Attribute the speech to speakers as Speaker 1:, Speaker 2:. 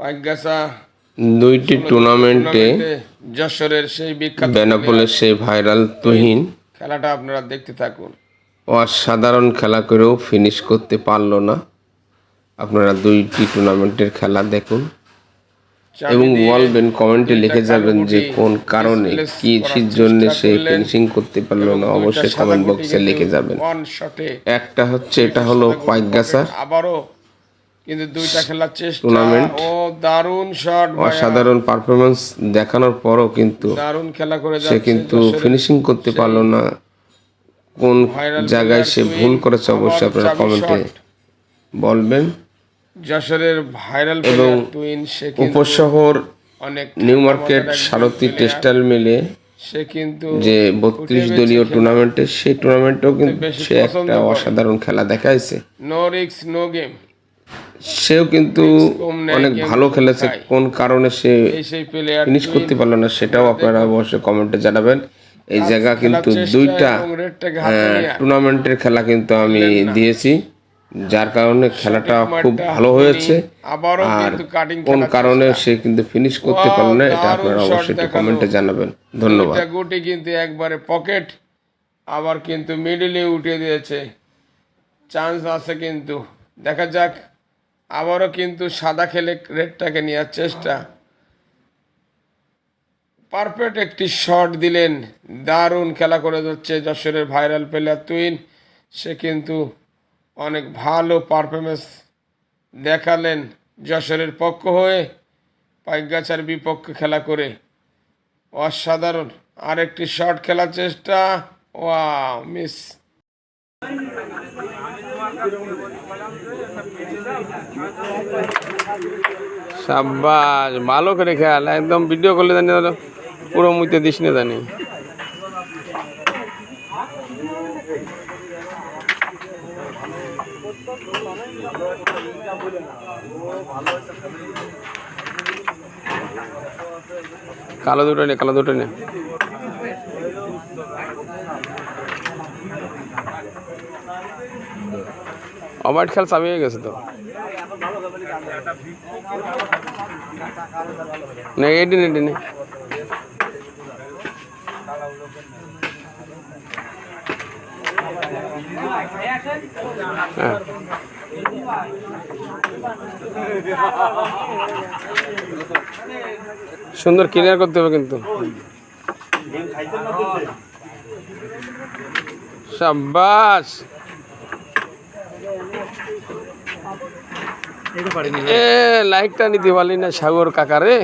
Speaker 1: পাইগাসা
Speaker 2: দুইটি টুর্নামেন্টে
Speaker 1: যশোরের সেই বিখ্যাত
Speaker 2: বেনাপোলের সেই ভাইরাল তুহিন
Speaker 1: খেলাটা আপনারা দেখতে থাকুন।
Speaker 2: অসাধারণ খেলা করেও ফিনিশ করতে পারল না। আপনারা দুইটি টুর্নামেন্টের খেলা দেখুন। এবং বলবেন কমেন্টে লিখে যাবেন যে কোন কারণে
Speaker 1: displace
Speaker 2: কি
Speaker 1: করার
Speaker 2: জন্য সে ফিনিশিং করতে পারল না অবশ্যই কমেন্ট বক্সে লিখে যাবেন। একটা হচ্ছে এটা হলো পাইকগাছা
Speaker 1: আবারও কিন্তু দুইটা খেলার চেষ্টা
Speaker 2: Tournament।
Speaker 1: ও দারুণ শট
Speaker 2: অসাধারণ পারফরমেন্স দেখানোর পরও কিন্তু
Speaker 1: দারুণ খেলা করে
Speaker 2: সে কিন্তু ফিনিশিং করতে পারল না। কোন জায়গায় সে ভুল করেছে অবশ্যই আপনারা কমেন্টে বলবেন।
Speaker 1: যশোরের ভাইরাল প্লেয়ার টুইন সে কিন্তু
Speaker 2: উপশহর
Speaker 1: অনেক
Speaker 2: নিউ মার্কেট সারথী টেক্সটাইল মিলে
Speaker 1: সে কিন্তু
Speaker 2: যে বত্রিশ দলীয় টুর্নামেন্টে সেই টুর্নামেন্টেও কিন্তু সে একটা অসাধারণ খেলা দেখাইছে।
Speaker 1: নো রিক্স নো গেম
Speaker 2: সেও কিন্তু অনেক ভালো খেলেছে। কোন কারণে সে ফিনিশ করতে পারল না সেটাও আপনারা অবশ্যই কমেন্টে জানাবেন। এই জায়গা কিন্তু দুইটা টুর্নামেন্টের খেলা কিন্তু আমি দিয়েছি যার কারণে খেলাটা খুব ভালো হয়েছে।
Speaker 1: আবারও
Speaker 2: আর
Speaker 1: কাটিং
Speaker 2: কোন কারণে সে কিন্তু ফিনিশ করতে পারল না এটা আপনারা অবশ্যই কমেন্টে জানাবেন। ধন্যবাদ।
Speaker 1: গুটি কিন্তু একবারে পকেট আবার কিন্তু মিডলে উঠে দিয়েছে। চান্স আছে কিন্তু। দেখা যাক আবারও কিন্তু সাদা খেলে রেডটাকে নেওয়ার চেষ্টা। পারফেক্ট একটি শট দিলেন, দারুণ খেলা করে যাচ্ছে যশোরের ভাইরাল প্লেয়ার তুইন। সে কিন্তু অনেক ভালো পারফরমেন্স দেখালেন যশোরের পক্ষ হয়ে পাইগাছার বিপক্ষে খেলা করে। অসাধারণ আরেকটি শট খেলার চেষ্টা। ওয়া মিস। সাব্বাস, ভালো করে খেয়াল, একদম ভিডিও করলে জানি ধরো, পুরো মুইতে দিস না জানি। কালো দুটো নে, কালো দুটো নে। অবাইট খেল চাবি গেছে তো। না এটি নে হ্যাঁ। সুন্দর ক্লিয়ার করতে হবে কিন্তু। সাব্বাস! এ লাইকটা নিতে পারলি না সাগর কাকারে।